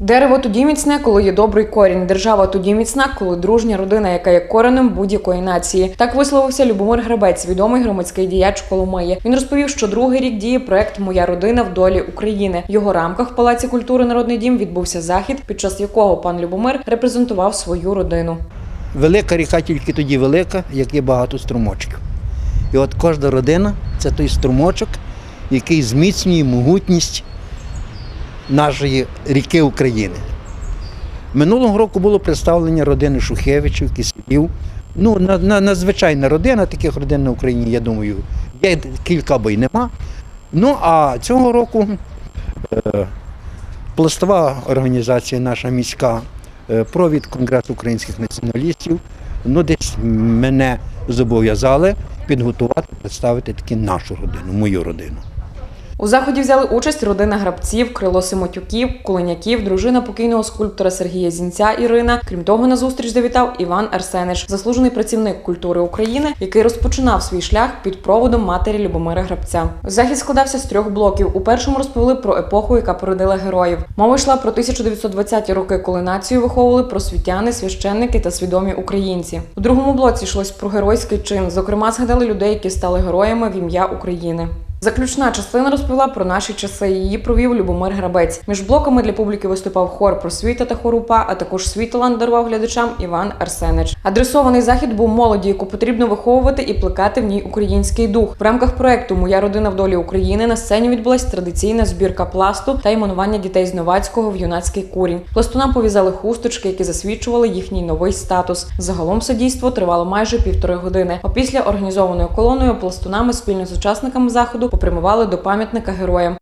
Дерево тоді міцне, коли є добрий корінь. Держава тоді міцна, коли дружня родина, яка є коренем будь-якої нації. Так висловився Любомир Гребець, відомий громадський діяч Коломиї. Він розповів, що другий рік діє проект Моя родина в долі України. В його рамках в Палаці культури Народний дім відбувся захід, під час якого пан Любомир репрезентував свою родину. Велика ріка тільки тоді велика, як є багато струмочків. І от кожна родина це той струмочок, який зміцнює могутність нашої ріки України. Минулого року було представлення родини Шухевичів, Киселів. Ну, на, на, надзвичайна родина, таких родин на Україні, я думаю, є кілька бо й нема. Ну, а цього року е, пластова організація наша міська е, провід Конгрес українських націоналістів. Ну, десь мене зобов'язали підготувати, представити таки нашу родину, мою родину. У заході взяли участь родина грабців, крило Симотюків, Куленяків, дружина покійного скульптора Сергія Зінця Ірина. Крім того, на зустріч завітав Іван Арсенич, заслужений працівник культури України, який розпочинав свій шлях під проводом матері Любомира Грабця. Захід складався з трьох блоків. У першому розповіли про епоху, яка породила героїв. Мова йшла про 1920-ті роки, коли націю виховували просвітяни, священники та свідомі українці. У другому блоці йшлось про геройський чин. Зокрема, згадали людей, які стали героями в ім'я України. Заключна частина розповіла про наші часи. Її провів Любомир Грабець. Між блоками для публіки виступав хор просвіта та хорупа, а також свій талант дарував глядачам Іван Арсенич. Адресований захід був молоді, яку потрібно виховувати і плекати в ній український дух. В рамках проекту Моя родина в долі України на сцені відбулась традиційна збірка пласту та іменування дітей з Новацького в юнацький курінь. Пластунам пов'язали хусточки, які засвідчували їхній новий статус. Загалом це тривало майже півтори години. Опісля організованою колоною пластунами спільно з учасниками заходу попрямували до пам'ятника героям.